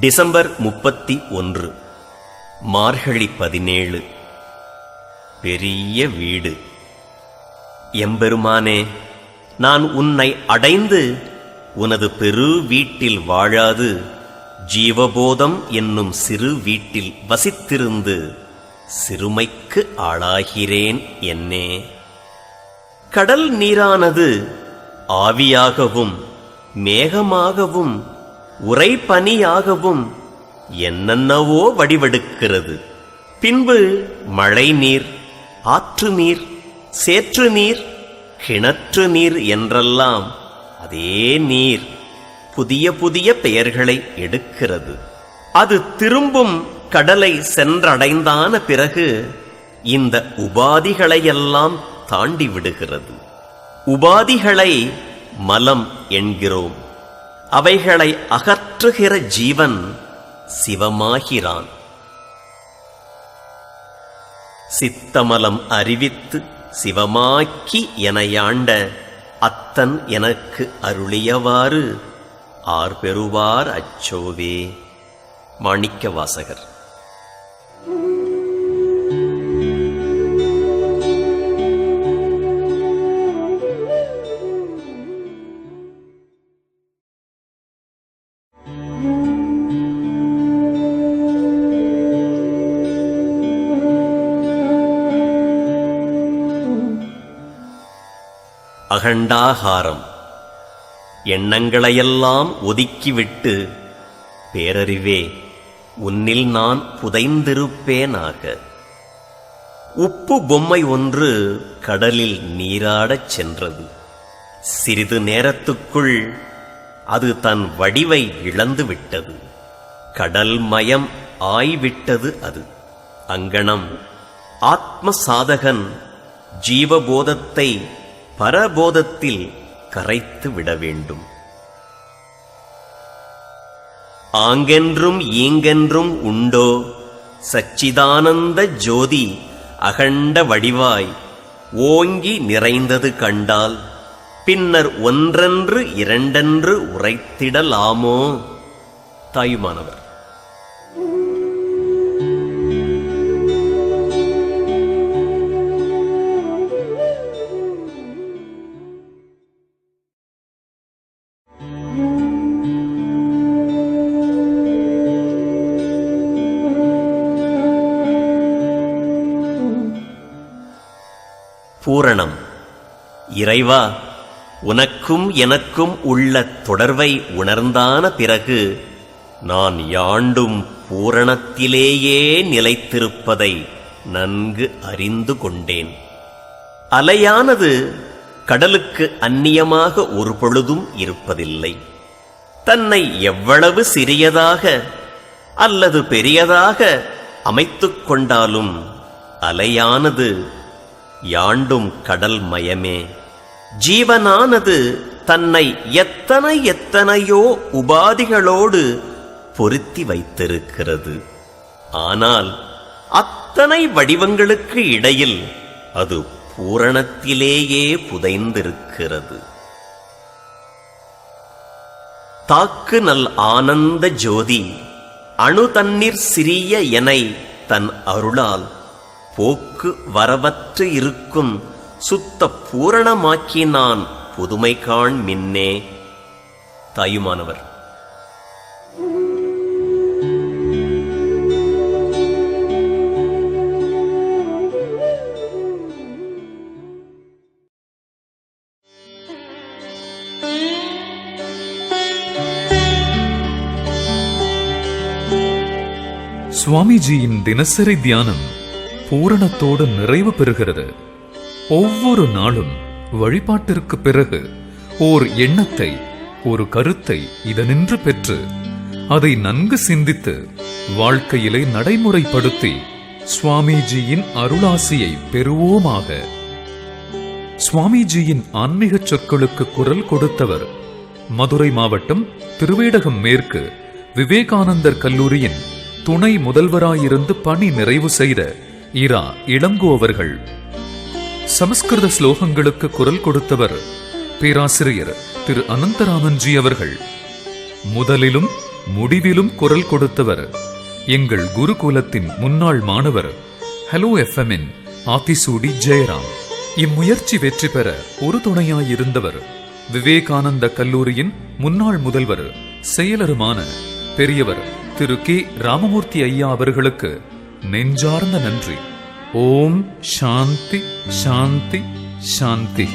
December முப்பத்தி ஒன்று மார்கழி பதினேழு. பெரிய வீடு. எம்பெருமானே நான் உன்னை அடைந்து உனது பெரு வீட்டில் வாழாது ஜீவபோதம் என்னும் சிறு வீட்டில் வசித்திருந்து சிறுமைக்கு ஆளாகிறேன் என்னே. கடல் நீரானது ஆவியாகவும் மேகமாகவும் உறைபனியாகவும் என்னென்னவோ வடிவெடுக்கிறது. பின்பு மழை நீர் ஆற்று நீர் சேற்று நீர் கிணற்று நீர் என்றெல்லாம் அதே நீர் புதிய புதிய பெயர்களை எடுக்கிறது. அது திரும்பும் கடலை சென்றடைந்தான பிறகு இந்த உபாதிகளையெல்லாம் தாண்டி விடுகிறது. உபாதிகளை மலம் என்கிறோம். அவைகளை அகற்றுகிற ஜீவன் சிவமாகிறான். சித்தமலம் அறிவித்து சிவமாக்கி எனையாண்ட அத்தன் எனக்கு அருளியவாறு ஆர் பெறுவார் அச்சோவே. மாணிக்க வாசகர் அகண்டாகாரம். எண்ணங்களையெல்லாம் ஒதுக்கிவிட்டு பேரறிவே உன்னில் நான் புதைந்திருப்பேனாக. உப்பு பொம்மை ஒன்று கடலில் நீராடச் சென்றது. சிறிது நேரத்துக்குள் அது தன் வடிவை இழந்து விட்டது கடல் மயம் ஆய்விட்டது அது. அங்கணம் ஆத்ம சாதகன் ஜீவபோதத்தை பரபோதத்தில் கரைத்து விட வேண்டும். ஆங்கென்றும் ஈங்கென்றும் உண்டோ? சச்சிதானந்த ஜோதி அகண்ட வடிவாய் ஓங்கி நிறைந்தது கண்டால் பின்னர் ஒன்றென்று இரண்டென்று உரைத்திடலாமோ? தாயுமானவர். பூரணம். இறைவா உனக்கும் எனக்கும் உள்ள தொடர்பை உணர்ந்தான பிறகு நான் யாண்டும் பூரணத்திலேயே நிலைத்திருப்பதை நன்கு அறிந்து கொண்டேன். அலையானது கடலுக்கு அந்நியமாக ஒரு பொழுதும் இருப்பதில்லை. தன்னை எவ்வளவு சிறியதாக அல்லது பெரியதாக அமைத்துக் கொண்டாலும் அலையானது யாண்டும் கடல் மயமே. ஜீவனானது தன்னை எத்தனை எத்தனையோ உபாதிகளோடு பொருத்தி வைத்திருக்கிறது. ஆனால் அத்தனை வடிவங்களுக்கு இடையில் அது பூரணத்திலேயே புதைந்திருக்கிறது. தாக்கு நல் ஆனந்த ஜோதி அணு தண்ணீர் சிறிய எனை தன் அருளால் போக்கு வரவற்று இருக்கும். சுத்த பூரணமாக்கினான் புதுமை காண் மின்னே. தாயுமானவர். சுவாமிஜியின் தினசரி தியானம் பூரணத்தோடு நிறைவு பெறுகிறது. ஒவ்வொரு நாளும் வழிபாட்டிற்கு பிறகு ஓர் எண்ணத்தை ஒரு கருத்தை இதனின்று பெற்று அதை நன்கு சிந்தித்து வாழ்க்கையிலே நடைமுறைப்படுத்தி சுவாமிஜியின் அருளாசியை பெறுவோமாக. சுவாமிஜியின் ஆன்மீக சொற்களுக்கு குரல் கொடுத்தவர் மதுரை மாவட்டம் திருவேடகம் மேற்கு விவேகானந்தர் கல்லூரியின் துணை முதல்வராயிருந்து பணி நிறைவு செய்த இரா இளங்கோவர்கள் சமஸ்கிருத ஸ்லோகங்களுக்கு குரல் கொடுத்தவர் பேராசிரியர் திரு அனந்தராமன்ஜி அவர்கள். முதலிலும் முடிவிலும் குரல் கொடுத்தவர் எங்கள் குருகுலத்தின் முன்னாள் மாணவர் ஹலோ எஃப்எம்மின் ஆத்திசூடி ஜெயராம். இம்முயற்சி வெற்றி பெற ஒரு துணையாயிருந்தவர். விவேகானந்த கல்லூரியின் முன்னாள் முதல்வர் செயலருமான பெரியவர் திரு கே. ராமமூர்த்தி ஐயா அவர்களுக்கு நெஞ்சார்ந்த நன்றி ஓம் சாந்தி சாந்தி சாந்தி